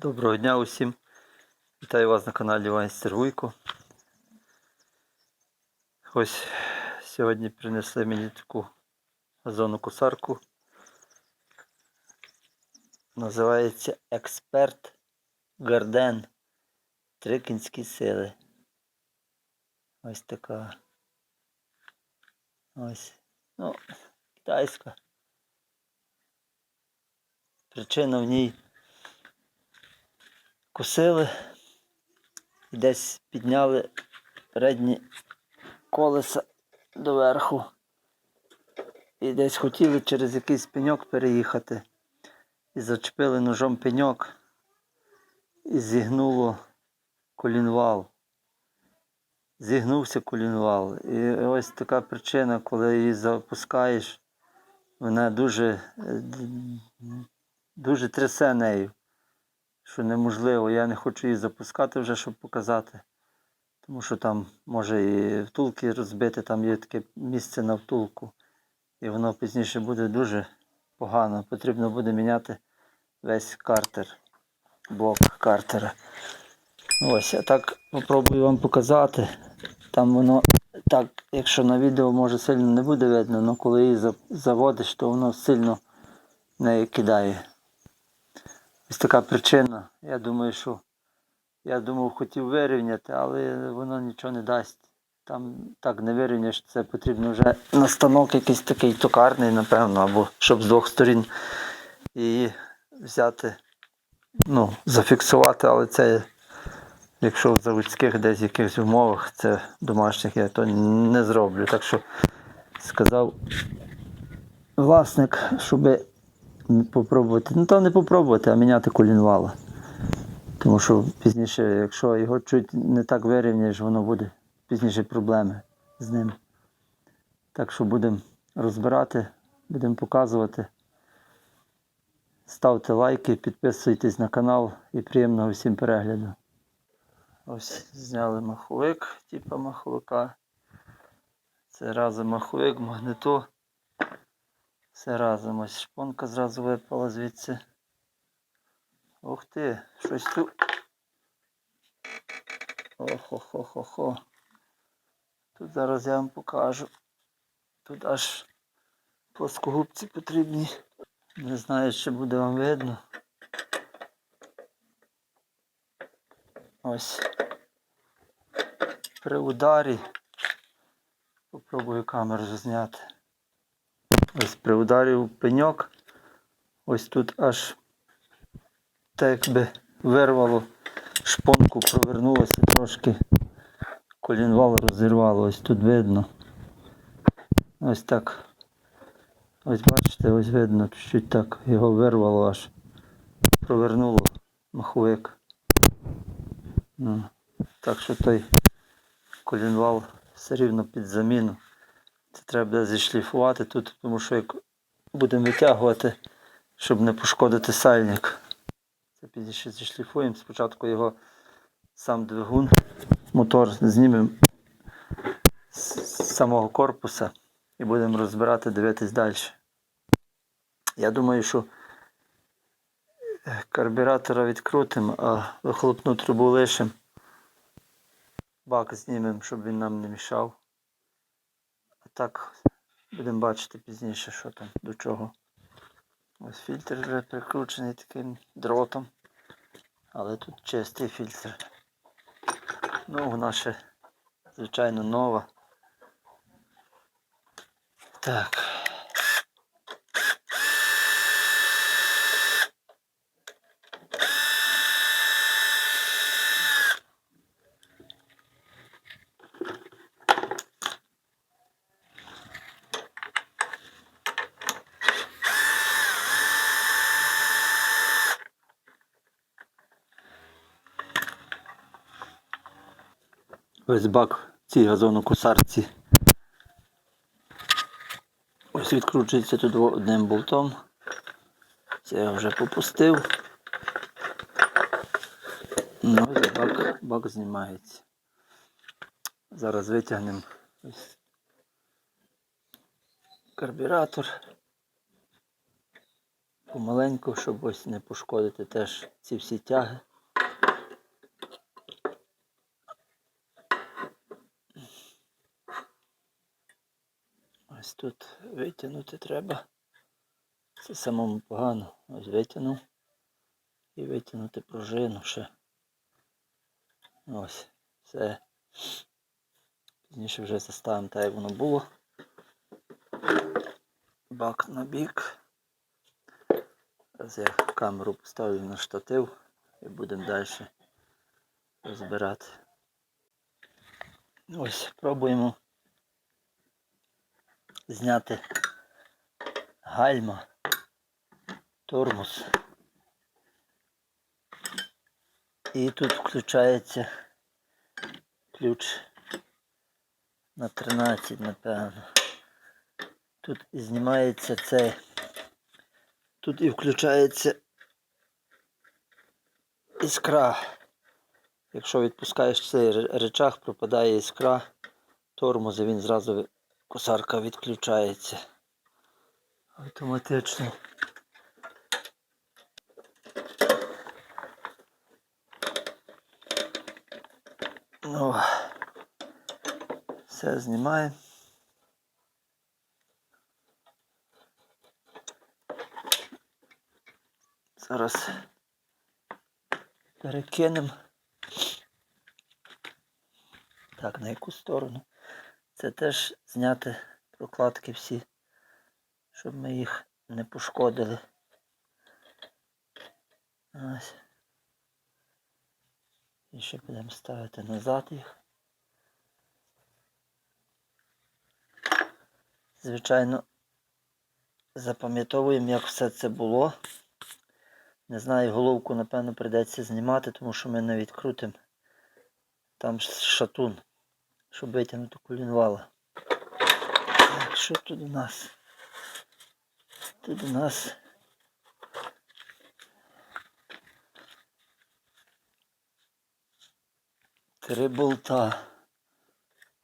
Доброго дня усім. Вітаю вас на каналі Майстер Вуйко. Ось сьогодні принесли мені таку газонну косарку. Називається Експерт Гарден. Три кінські сили. Ось така. Ось. Ну, китайська. Причина в ній косили десь підняли передні колеса доверху. І десь хотіли через якийсь пеньок переїхати. І зачепили ножом пеньок і зігнуло колінвал. Зігнувся колінвал. І ось така причина, коли її запускаєш, вона дуже, е, дуже трясе нею що неможливо. Я не хочу її запускати вже, щоб показати. Тому що там може і втулки розбити, там є таке місце на втулку. І воно пізніше буде дуже погано. Потрібно буде міняти весь картер, блок картера. Ось, я так попробую вам показати. Там воно так, якщо на відео може сильно не буде видно, але коли її заводиш, то воно сильно не кидає. Ось така причина. Я думаю, що я думав, хотів вирівняти, але воно нічого не дасть. Там так не вирівняєш, це потрібно вже на станок якийсь такий токарний, напевно, або щоб з двох сторін її взяти, ну, зафіксувати, але це, якщо в заводських десь якихось умовах, це домашніх, я то не зроблю. Так що сказав власник, щоби попробувати. Ну то не попробувати, а міняти колінвала. Тому що пізніше, якщо його чуть не так вирівняєш, воно буде пізніше проблеми з ним. Так що будемо розбирати, будемо показувати. Ставте лайки, підписуйтесь на канал і приємного всім перегляду. Ось зняли маховик, типу маховика. Це разом маховик, магнито. Все разом ось шпонка зразу випала звідси. Ух ти, щось тут. Охо-хо-хо-хо. Тут зараз я вам покажу. Тут аж плоскогубці потрібні. Не знаю, чи буде вам видно. Ось. При ударі. Попробую камеру зняти. Ось при ударі в пеньок. Ось тут аж так якби вирвало шпонку, провернулося трошки. Колінвал розірвало, ось тут видно. Ось так. Ось бачите, ось видно, чуть так його вирвало аж. Провернуло маховик. Ну, так що той колінвал все рівно під заміну. Це треба зішліфувати тут, тому що як будемо витягувати, щоб не пошкодити сальник. Це пізніше зішліфуємо. Спочатку його сам двигун, мотор знімемо з самого корпуса і будемо розбирати, дивитись далі. Я думаю, що карбюратора відкрутимо, а вихлопну трубу лишимо. Бак знімемо, щоб він нам не мішав. Так будемо бачити пізніше, що там до чого. Ось фільтр вже прикручений таким дротом. Але тут чистий фільтр. Ну, вона ще, звичайно, нова. Так. Ось бак в цій газонокосарці. Ось відкручується тут одним болтом. Це я вже попустив. Ну, ось бак, бак знімається. Зараз витягнемо карбюратор. помаленьку, щоб ось не пошкодити теж ці всі тяги. Ось тут витягнути треба. Це самому погано. Ось витягнув. І витягнути пружину ще. Ось. Все. Пізніше вже заставимо так, як воно було. Бак на бік. Зараз я камеру поставлю на штатив і будемо далі розбирати. Ось, пробуємо зняти гальма, тормоз. І тут включається ключ на 13, напевно. Тут знімається цей. Тут і включається іскра. Якщо відпускаєш цей речах, пропадає іскра тормозу, він зразу косарка відключається. Автоматично. О, все знімаємо. Зараз перекинемо. Так, на яку сторону? Це теж зняти прокладки всі, щоб ми їх не пошкодили. Ось. І ще будемо ставити назад їх. Звичайно, запам'ятовуємо, як все це було. Не знаю, головку, напевно, прийдеться знімати, тому що ми не відкрутимо. Там шатун, щоб витягнути колінвала. Так, що тут у нас? Тут у нас три болта.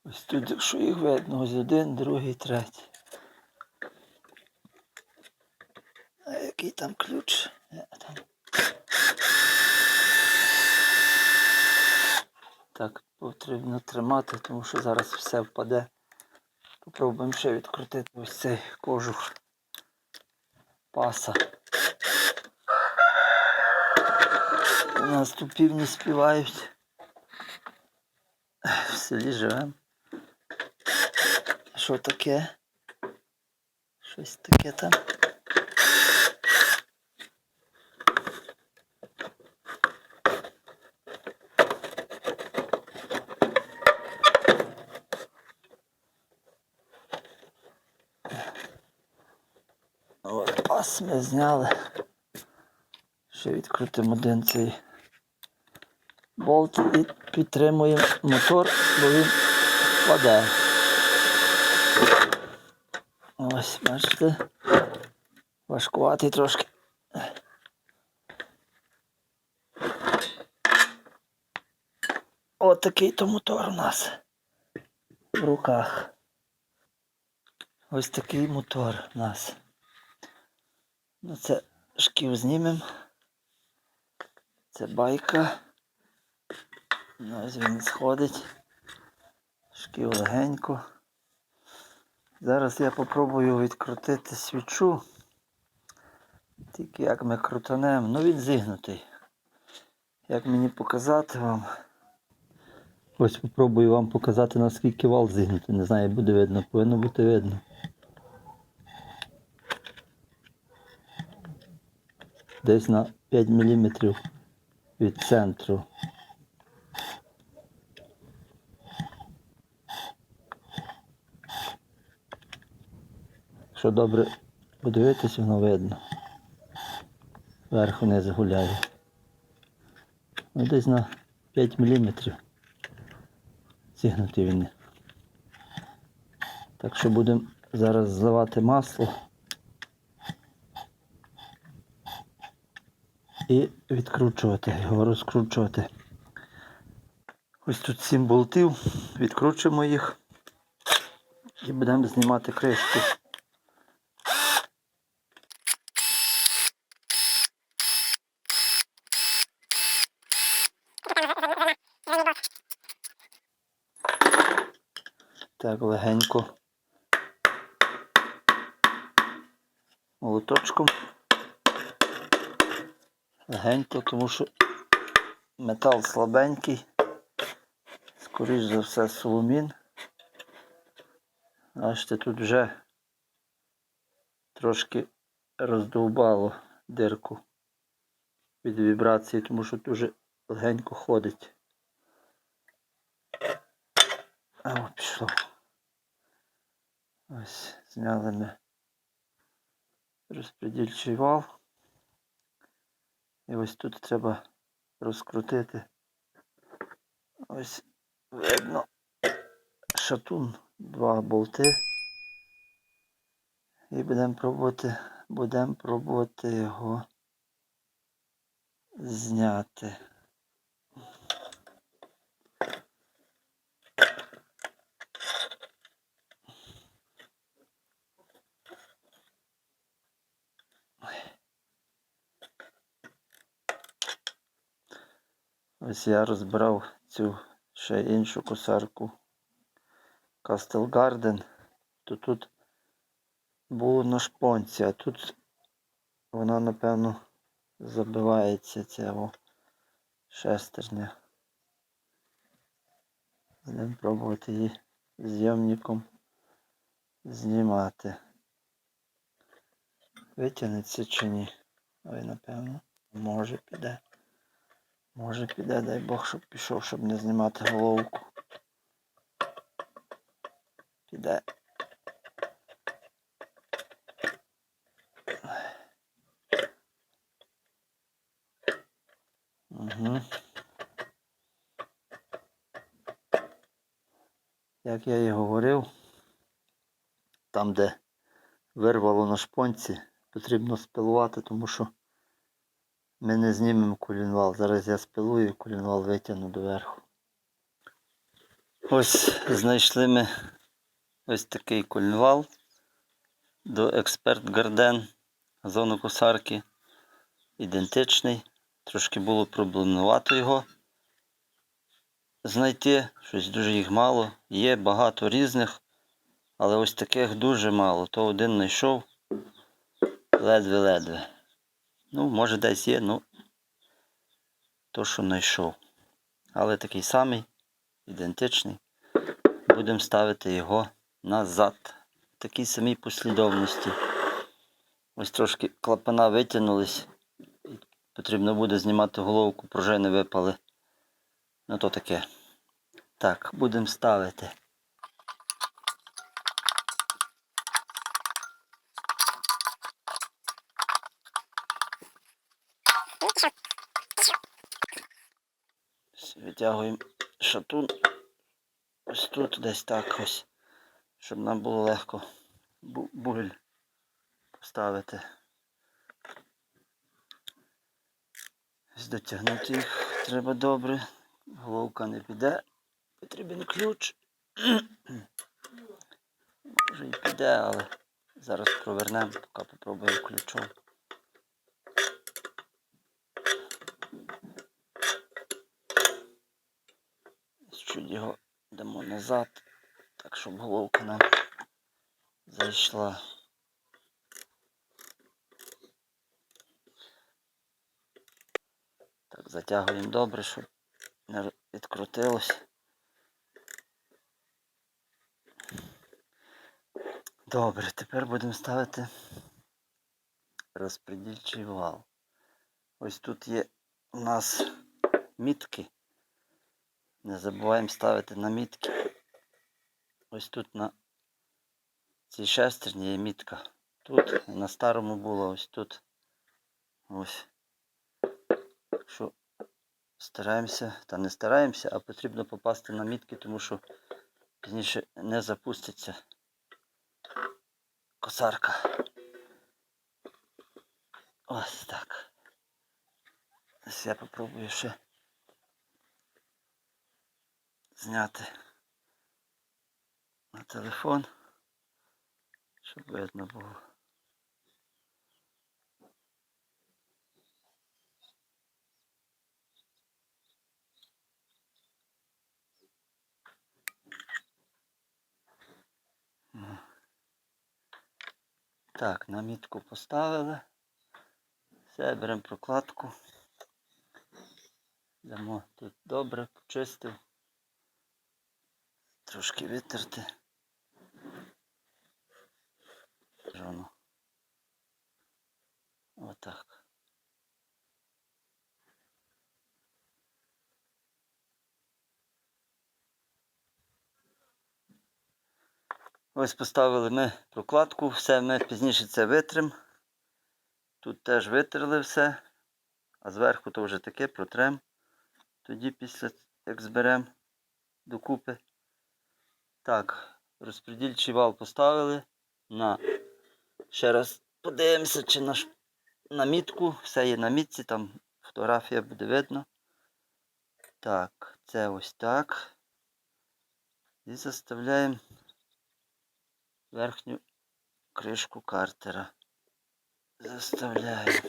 Ось тут, якщо їх видно, ось один, другий, третій. А який там ключ? Е, там. Так, потрібно тримати, тому що зараз все впаде. Попробуємо ще відкрутити ось цей кожух паса. У нас тут півні співають. В селі живемо. Що таке? Щось таке там. От, пас ми зняли. Ще відкрутимо один цей болт і підтримуємо мотор, бо він впаде. Ось, бачите. Важкуватий трошки. От такий то мотор у нас в руках. Ось такий мотор у нас. Ну, це шків знімемо. Це байка. Ось він сходить. Шків легенько. Зараз я попробую відкрутити свічу. Тільки як ми крутанемо. Ну він зігнутий. Як мені показати вам? Ось спробую вам показати наскільки вал зігнутий. Не знаю, буде видно, повинно бути видно. Десь на 5 мм від центру. Якщо добре подивитись, воно видно. Верху не загуляє. Ну, десь на 5 мм. Зігнутий він. Так що будемо зараз зливати масло. і відкручувати його, розкручувати. Ось тут сім болтів, відкручуємо їх і будемо знімати кришки. Так, легенько молоточком. Легенько, тому що метал слабенький. Скоріш за все соломін. Бачите, тут вже трошки роздовбало дирку від вібрації, тому що дуже легенько ходить. О, пішло. Ось, зняли ми розподільчий вал. І ось тут треба розкрутити. Ось видно шатун, два болти. І будемо пробувати, будемо пробувати його зняти. Ось я розбирав цю ще іншу косарку Castle Garden. То тут було на шпонці, а тут вона, напевно, забивається цього шестерня. Будемо пробувати її зйомником знімати. Витягнеться чи ні? Ой, напевно, може піде. Може піде, дай Бог, щоб пішов, щоб не знімати головку. Піде. Угу. Як я і говорив, там, де вирвало на шпонці, потрібно спилувати, тому що ми не знімемо колінвал. Зараз я спилую і колінвал витягну доверху. Ось знайшли ми ось такий колінвал до Експерт Гарден зону косарки. Ідентичний. Трошки було проблемнувато його знайти. Щось дуже їх мало. Є багато різних, але ось таких дуже мало. То один знайшов ледве-ледве. Ну, може десь є, ну то, що знайшов. Але такий самий, ідентичний. Будемо ставити його назад. В такій самій послідовності. Ось трошки клапана витягнулись. Потрібно буде знімати головку, пружини випали. Ну то таке. Так, будемо ставити. Ось Витягуємо шатун ось тут десь так ось, щоб нам було легко бу- буль поставити. Ось Дотягнути їх треба добре. Головка не піде. Потрібен ключ. Може і піде, але зараз провернемо, поки попробую ключом. Чуть його дамо назад, так щоб головка нам зайшла. Так, затягуємо добре, щоб не відкрутилось. Добре, тепер будемо ставити розпредільчий вал. Ось тут є у нас мітки. Не забуваємо ставити на мітки. Ось тут на цій шестерні є мітка. Тут на старому було ось тут. Ось. Що стараємося, та не стараємося, а потрібно попасти на мітки, тому що пізніше не запуститься косарка. Ось так. Ось я попробую ще зняти на телефон, щоб видно було. Так, намітку поставили. Все, беремо прокладку. Дамо тут добре, почистив. Трошки витерти. Жону. Отак. Ось поставили ми прокладку, все ми пізніше це витрим. Тут теж витерли все, а зверху то вже таке протрем. Тоді після як зберемо докупи. Так, розподільчий вал поставили на. Ще раз подивимося, чи на, на мітку. Все є на мітці, там фотографія буде видно. Так, це ось так. І заставляємо верхню кришку картера. Заставляємо.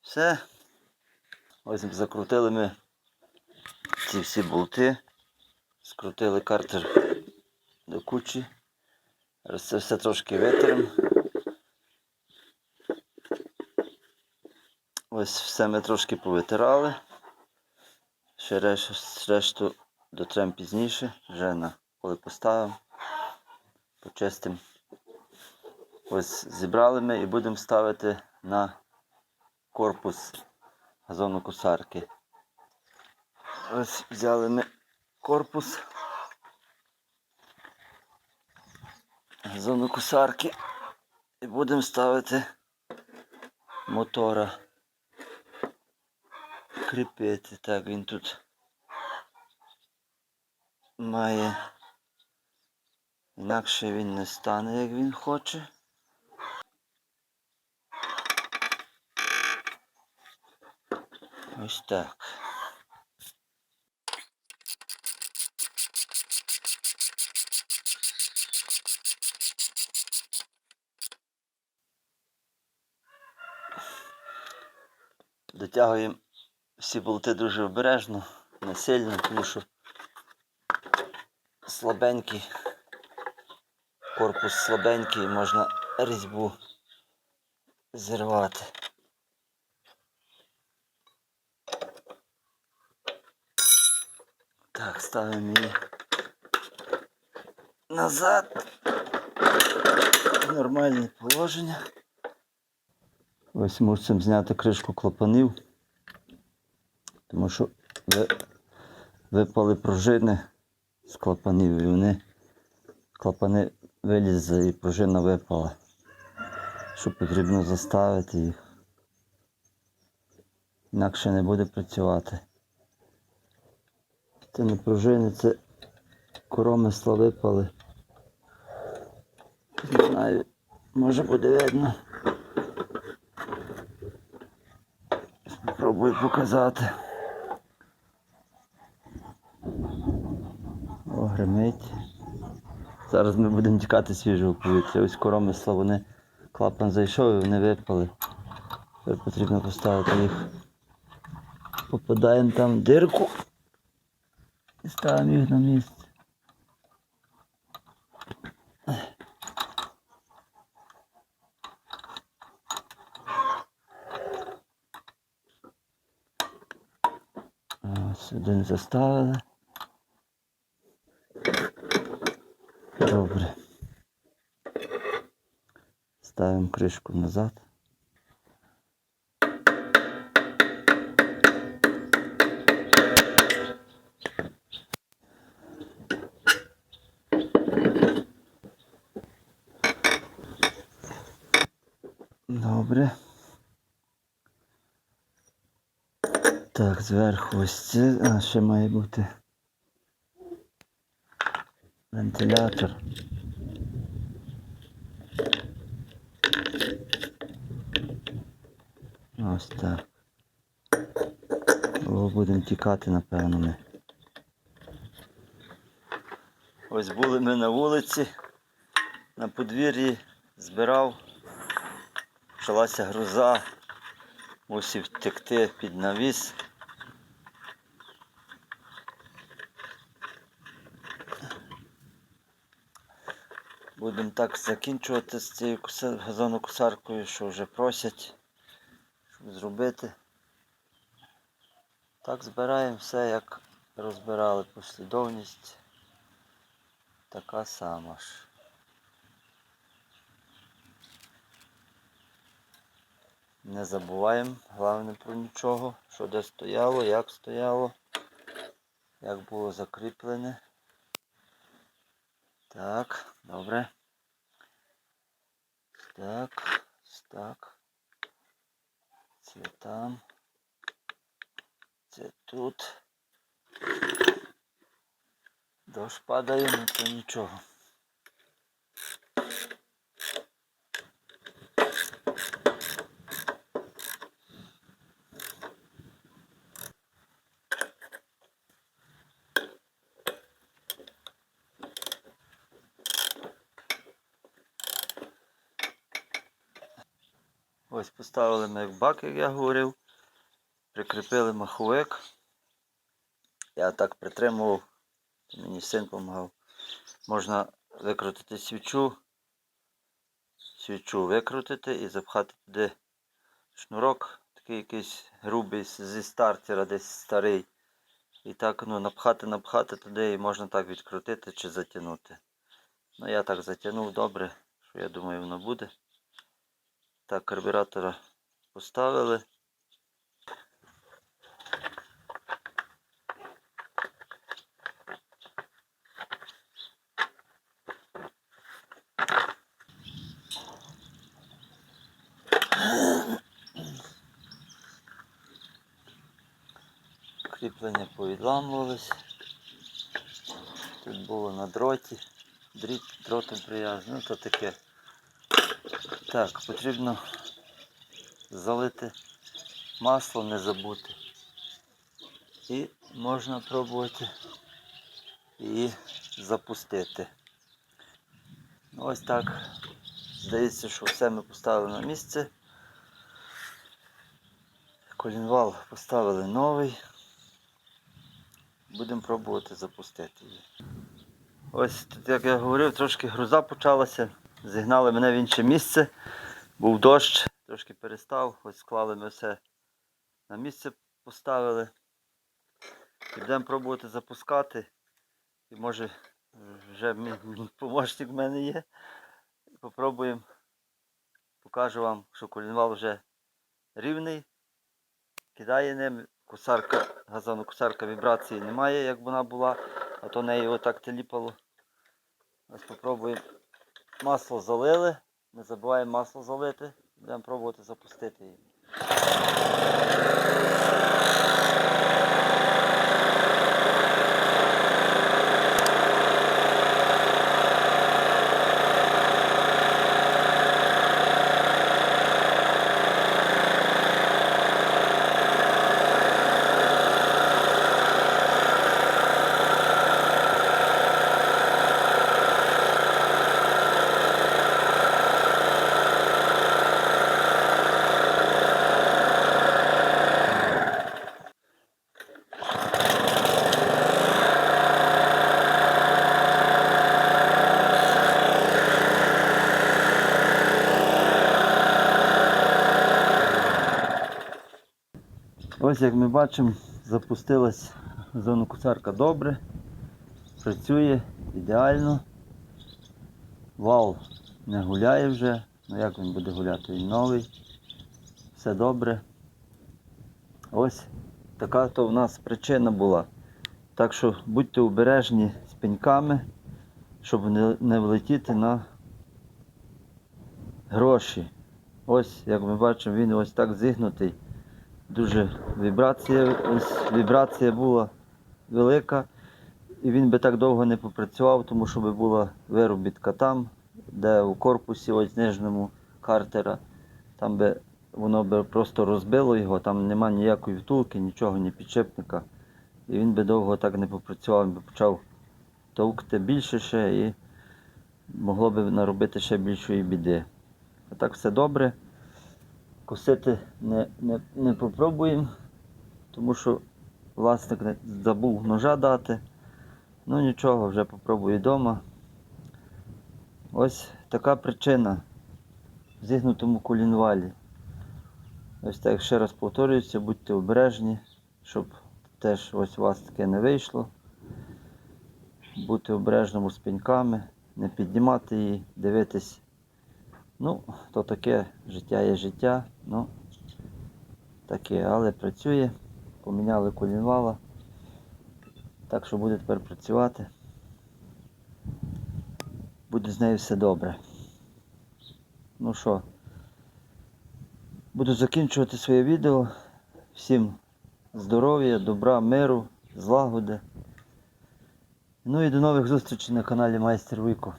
Все. Ось закрутили ми ці всі болти. Скрутили картер до кучі. Зараз це все трошки витримо. Ось все ми трошки повитирали. Ще реш- решту дотрем пізніше, вже на коли поставимо, почистимо. Ось зібрали ми і будемо ставити на корпус газонокосарки. Ось взяли ми корпус газонокосарки і будемо ставити мотора. Кріпити. Так, він тут має. Інакше він не стане, як він хоче. Ось так. Дотягуємо всі болти дуже обережно, не сильно, тому що слабенький, корпус слабенький, можна різьбу зірвати. Так, ставимо її назад. Нормальне положення. Ось мусимо зняти кришку клапанів, тому що ви- випали пружини з клапанів і вони клапани вилізли і пружина випала. Що потрібно заставити їх. Інакше не буде працювати. Це не пружини, це коромисла випали. Не знаю, може буде видно. Спробую показати. О, гримить. Зараз ми будемо тікати свіжого повітря. Ось коромисла вони клапан зайшов і вони випали. Тепер потрібно поставити їх. Попадаємо там в дирку і ставимо їх на місце. Ось один заставили. Добре. Ставимо кришку назад. Добре. Так, зверху ось це, а ще має бути вентилятор. Ось так. О, будемо тікати, напевно, ми. Ось були ми на вулиці, на подвір'ї збирав. Почалася гроза, мусив втекти під навіс. Будемо так закінчувати з цією куса- газонокосаркою, що вже просять, щоб зробити. Так збираємо все, як розбирали послідовність. Така сама ж. Не забуваємо, головне про нічого, що де стояло, як стояло, як було закріплене. Так, добре. Так, так. Це там. Це тут. Дощ падає, ну то нічого. Ось поставили ми як бак, як я говорив. Прикріпили маховик. Я так притримував, мені син допомагав. Можна викрутити свічу, свічу викрутити і запхати туди шнурок, такий якийсь грубий зі стартера, десь старий. І так ну, напхати, напхати туди і можна так відкрутити чи затягнути. Ну я так затягнув добре, що я думаю воно буде. Так, карбюратора поставили. Кріплення повідламувались. Тут було на дроті. Дріт дротом прив'язаний. Ну то таке. Так, потрібно залити масло, не забути. І можна пробувати її запустити. Ось так. Здається, що все ми поставили на місце. Колінвал поставили новий. Будемо пробувати запустити її. Ось тут, як я говорив, трошки груза почалася. Зігнали мене в інше місце. Був дощ, трошки перестав. Ось склали ми все на місце поставили. І будемо пробувати запускати. І може вже помощник в мене є. Попробуємо. Покажу вам, що колінвал вже рівний. Кидає ним. Косарка, газонокосарка вібрації немає, як вона була, а то неї отак теліпало. Ось попробуємо. Масло залили. Не забуваємо масло залити. Будемо пробувати запустити її. Ось як ми бачимо, запустилась газонокосарка добре. Працює ідеально. Вал не гуляє вже. Ну як він буде гуляти? Він новий. Все добре. Ось така то в нас причина була. Так що будьте обережні з пеньками, щоб не влетіти на гроші. Ось, як ми бачимо, він ось так зігнутий. Дуже вібрація, вібрація була велика. І він би так довго не попрацював, тому що би була виробітка там, де у корпусі ось нижньому картера. Там би воно би просто розбило його, там нема ніякої втулки, нічого, ні підшипника. І він би довго так не попрацював, він би почав товкти більше ще і могло би наробити ще більшої біди. А так все добре. Косити не, не, не попробуємо, тому що власник не забув ножа дати. Ну нічого, вже попробую вдома. ось така причина в зігнутому колінвалі. Ось так ще раз повторюється, будьте обережні, щоб теж ось у вас таке не вийшло. Бути обережним з пеньками, не піднімати її, дивитись. Ну, то таке життя є життя, ну таке, але працює. Поміняли колінвала. Так що буде тепер працювати. Буде з нею все добре. Ну що, буду закінчувати своє відео. Всім здоров'я, добра, миру, злагоди. Ну і до нових зустрічей на каналі Майстер Віко.